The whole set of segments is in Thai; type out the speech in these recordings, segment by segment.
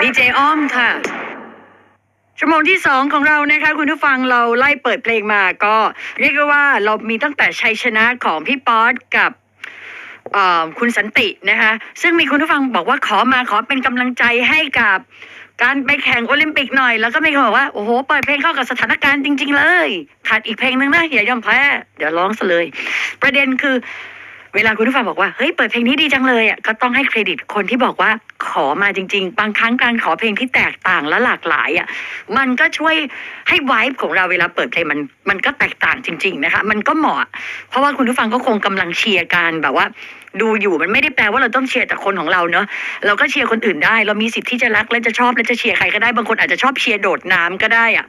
ดีเจอ้อมค่ะ ชั่วโมงที่สองของเรานะคะ คุณผู้ฟังเราไล่เปิดเพลงมาก็เรียกได้ว่าเรามีตั้งแต่ชัยชนะของพี่ป๊อตกับคุณสันตินะคะ ซึ่งมีคุณผู้ฟังบอกว่าขอมาขอเป็นกำลังใจให้กับการไปแข่งโอลิมปิกหน่อย แล้วก็มีคนบอกว่า โอ้โหเปิดเพลงเข้ากับสถานการณ์จริง ๆ เลย ขาดอีกเพลงนึงนะอย่ายอมแพ้ เดี๋ยวร้องซะเลย ประเด็นคือ เวลาคุณผู้ฟังบอกว่าเฮ้ยเปิดเพลงนี้ดีจังเลยอะก็ต้องให้เครดิตคนที่บอกว่าขอมาจริง ๆ บางครั้งการขอเพลงที่แตกต่างและหลากหลายอะมันก็ช่วยให้ไวบ์ของเราเวลาเปิดเพลงมันมันก็แตกต่างจริง ๆนะคะ มันก็เหมาะ เพราะว่าคุณผู้ฟังก็คงกำลังเชียร์กันแบบว่า ดูอยู่มันไม่ได้แปลว่าเราต้องเชียร์แต่คนของเราเนอะเราก็เชียร์คนอื่นได้ เรามีสิทธิ์ที่จะรักและจะชอบและจะเชียร์ใครก็ได้บางคนอาจจะชอบเชียร์โดดน้ำก็ได้อะ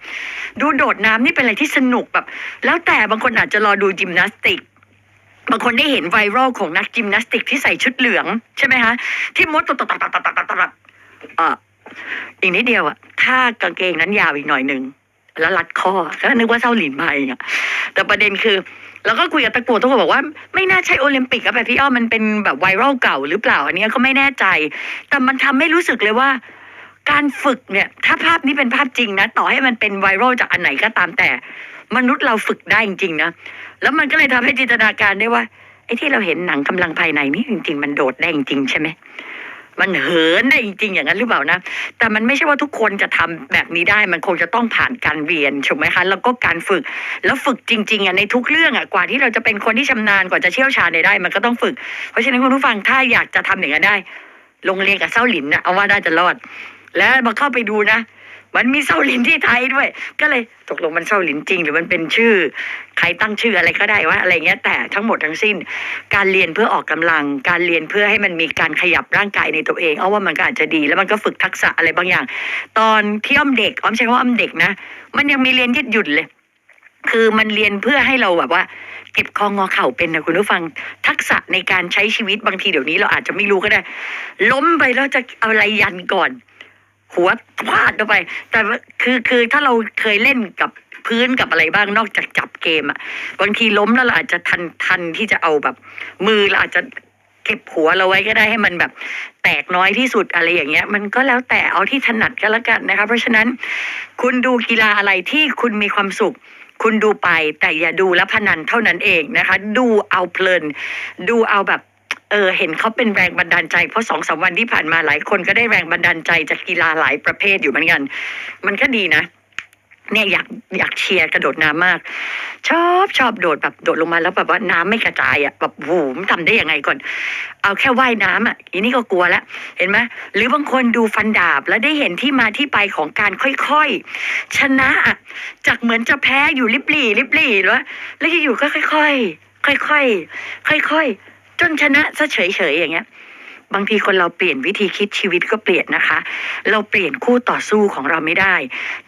ดูโดดน้ำนี่เป็นอะไรที่สนุกแบบ แล้วแต่บางคนอาจจะรอดูยิมนาสติก บางคนได้เห็นไวรัลของนักยิมนาสติกที่ใส่ชุดเหลือง ใช่ไหมคะที่มดตับตับตับตับตับตับตับเอ่ออีกนิดเดียวอะถ้ากางเกงนั้นยาวอีกหน่อยหนึ่งแล้วรัดคอก็นึกว่าเส้าหลินไปอะแต่ประเด็นคือแล้วก็คุยกับตะกัวตะกัวบอกว่า ไม่น่าใช่โอลิมปิกอะแบบพี่อ้อมมันเป็นแบบไวรัลเก่าหรือเปล่า อันนี้ก็ไม่แน่ใจ แต่มันทำให้รู้สึกเลยว่า การฝึกเนี่ย ถ้าภาพนี้เป็นภาพจริงนะ ต่อให้มันเป็นไวรัลจากอันไหนก็ตามแต่ มนุษย์เราฝึกได้จริงๆนะแล้วมันก็เลยทำให้จินตนาการได้ว่าไอ้ที่เราเห็นหนังกำลังภายในนี่จริง ๆ มันโดดได้จริงๆใช่ไหมมันเหินได้จริงๆอย่างนั้นหรือเปล่านะ แต่มันไม่ใช่ว่าทุกคนจะทำแบบนี้ได้ มันคงจะต้องผ่านการเรียนถูกไหมคะ แล้วก็การฝึก แล้วฝึกจริงๆอะในทุกเรื่องอะ กว่าที่เราจะเป็นคนที่ชำนาญ กว่าจะเชี่ยวชาญได้ มันก็ต้องฝึก เพราะฉะนั้นคุณผู้ฟังถ้าอยากจะทำอย่างนั้นได้ โรงเรียนกับเส้าหลินนะเอาว่าน่าจะรอด แล้วมาเข้าไปดูนะ มันมีเส้าหลินที่ไทยด้วย ก็เลยตกลงมันเส้าหลินจริง หรือมันเป็นชื่อ ใครตั้งชื่ออะไรก็ได้ว่าอะไรเงี้ยแต่ทั้งหมดทั้งสิ้น การเรียนเพื่อออกกำลัง การเรียนเพื่อให้มันมีการขยับร่างกายในตัวเองเอาว่ามันก็อาจจะดี แล้วมันก็ฝึกทักษะอะไรบางอย่าง ตอนที่อ้อมเด็กอ้อมใช้คำว่าอ้อมเด็กนะ มันยังมีเรียนยืดหยุ่นเลย คือมันเรียนเพื่อให้เราแบบว่าเก็บคองอเข่าเป็นนะคุณผู้ฟังทักษะในการใช้ชีวิตบางทีเดี๋ยวนี้เราอาจจะไม่รู้ก็ได้ ล้มไปแล้วจะเอาอะไรยันก่อน หัวพลาดลงไป แต่คือคือถ้าเราเคยเล่นกับพื้นกับอะไรบ้างนอกจากจับเกมอะบางทีล้มแล้วเราอาจจะทันทันที่จะเอาแบบ มือเราอาจจะเก็บหัวเราไว้ก็ได้ให้มันแบบแตกน้อยที่สุดอะไรอย่างเงี้ย มันก็แล้วแต่เอาที่ถนัดก็แล้วกันนะคะ เพราะฉะนั้นคุณดูกีฬาอะไรที่คุณมีความสุข คุณดูไปแต่อย่าดูแล้วพนันเท่านั้นเองนะคะ ดูเอาเพลิน ดูเอาแบบ เออเห็นเขาเป็นแรงบันดาลใจ เพราะสองสามวันที่ผ่านมาหลายคนก็ได้แรงบันดาลใจจากกีฬาหลายประเภทอยู่เหมือนกัน มันก็ดีนะเนี่ยอยากอยากเชียร์กระโดดน้ำมาก ชอบชอบโดดแบบโดดลงมาแล้วแบบว่าน้ำไม่กระจายอะแบบโอ้โหมันทำได้ยังไงก่อน เอาแค่ว่ายน้ำอะอีนี่ก็กลัวแล้วเห็นไหมหรือบางคนดูฟันดาบแล้วได้เห็นที่มาที่ไปของการค่อยๆ ชนะอะจากเหมือนจะแพ้อยู่ลิบหลี่ลิบหลี่แล้วแล้วอยู่ๆก็ค่อย ๆ ค่อยๆค่อยๆ จนชนะซะเฉยๆอย่างเงี้ย บางทีคนเราเปลี่ยนวิธีคิดชีวิตก็เปลี่ยนนะคะ เราเปลี่ยนคู่ต่อสู้ของเราไม่ได้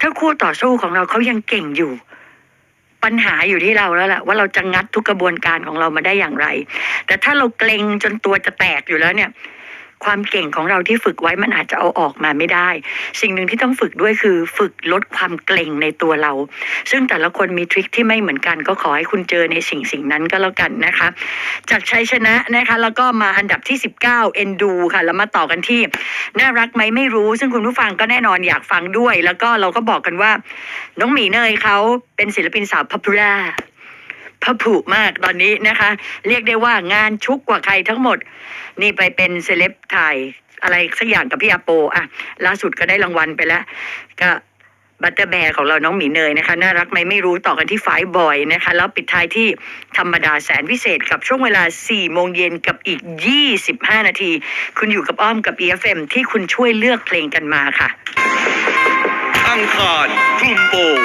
ถ้าคู่ต่อสู้ของเราเขายังเก่งอยู่ ปัญหาอยู่ที่เราแล้วแหละว่าเราจะงัดทุกกระบวนการของเรามาได้อย่างไร แต่ถ้าเราเกรงจนตัวจะแตกอยู่แล้วเนี่ย ความเก่งของเราที่ฝึกไว้มันอาจจะเอาออกมาไม่ได้ สิ่งหนึ่งที่ต้องฝึกด้วยคือฝึกลดความเกรงในตัวเรา ซึ่งแต่ละคนมีทริคที่ไม่เหมือนกันก็ขอให้คุณเจอในสิ่งสิ่งนั้นก็แล้วกันนะคะ จากชัยชนะนะคะแล้วก็มาอันดับที่ 19เอ็นดูค่ะแล้วมาต่อกันที่น่ารักไหมไม่รู้ ซึ่งคุณผู้ฟังก็แน่นอนอยากฟังด้วย แล้วก็เราก็บอกกันว่า น้องหมีเนยเขาเป็นศิลปินสาวพับรา พระผุมากตอนนี้นะคะ เรียกได้ว่างานชุกกว่าใครทั้งหมด นี่ไปเป็นเซเลบถ่ายอะไรสักอย่างกับพี่อาโปอะล่าสุดก็ได้รางวัลไปแล้ว ก็บัตเตอร์แบร์ของเราน้องหมีเนยนะคะน่ารักไหมไม่รู้ต่อกันที่ไฟบอยนะคะ แล้วปิดท้ายที่ธรรมดาแสนพิเศษกับช่วงเวลา 4 โมงเย็นกับอีก 25 นาที คุณอยู่กับอ้อมกับ EFM ที่คุณช่วยเลือกเพลงกันมาค่ะ อังคารกลุ่มโปง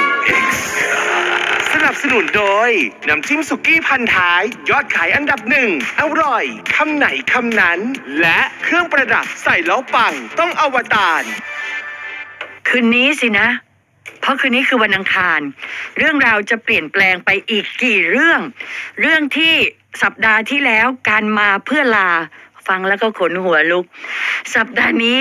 สนับสนุนโดย น้ำจิ้มสุกี้พันท้าย ยอดขายอันดับหนึ่งอร่อยคำไหนคำนั้น และเครื่องประดับใส่แล้วปังต้องอวตารคืนนี้สินะ เพราะคืนนี้คือวันอังคาร เรื่องราวจะเปลี่ยนแปลงไปอีกกี่เรื่อง เรื่องที่สัปดาห์ที่แล้วการมาเพื่อลา ฟังแล้วก็ขนหัวลุก สัปดาห์นี้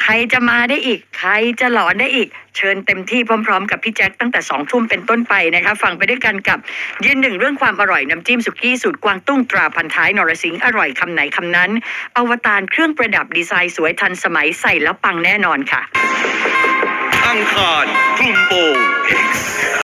ใครจะมาได้อีก ใครจะหลอนได้อีก เชิญเต็มที่พร้อมๆ กับพี่แจ็คตั้งแต่สองทุ่มเป็นต้นไปนะคะ ฟังไปด้วยกันกับยืนหนึ่งเรื่องความอร่อยน้ำจิ้มสุกี้สูตรกวางตุ้งตราพันท้ายนรสิงห์อร่อยคำไหนคำนั้น อวตารเครื่องประดับดีไซน์สวยทันสมัยใส่แล้วปังแน่นอนค่ะ อังคารคลุ